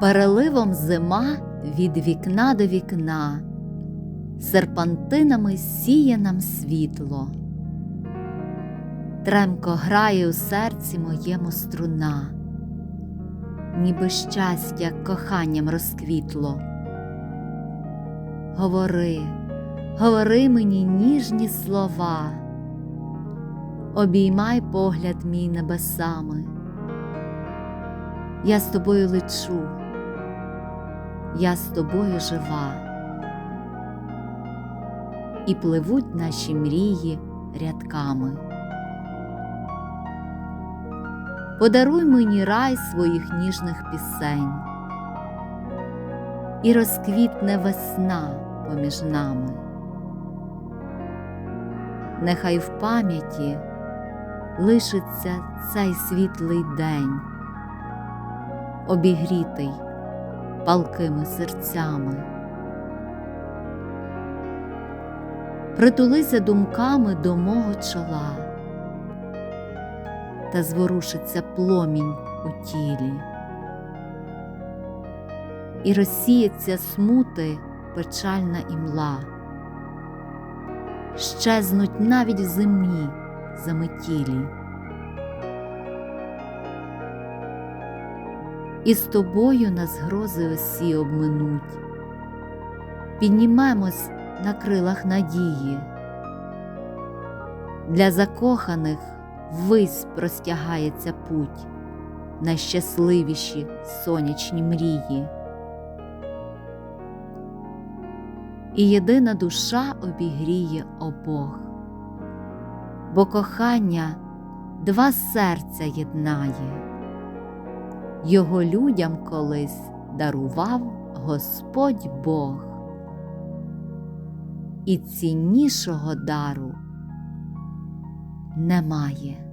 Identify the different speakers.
Speaker 1: Переливом зима від вікна до вікна, серпантинами сіє нам світло. Тремко грає у серці моєму струна, ніби щастя коханням розквітло. Говори, говори мені ніжні слова, обіймай погляд мій небесами. Я з тобою лечу, я з тобою жива, і пливуть наші мрії рядками. Подаруй мені рай своїх ніжних пісень, і розквітне весна поміж нами. Нехай в пам'яті лишиться цей світлий день, обігрітий палкими серцями. Притулися думками до мого чола, та зворушиться пломінь у тілі, і розсіється смути печальна імла, щезнуть навіть в зимі заметілі. І з тобою нас грози осі обминуть, піднімемось на крилах надії. Для закоханих ввись простягається путь, найщасливіші сонячні мрії. І єдина душа обігріє обох, бо кохання два серця єднає. Його людям колись дарував Господь Бог, і ціннішого дару немає.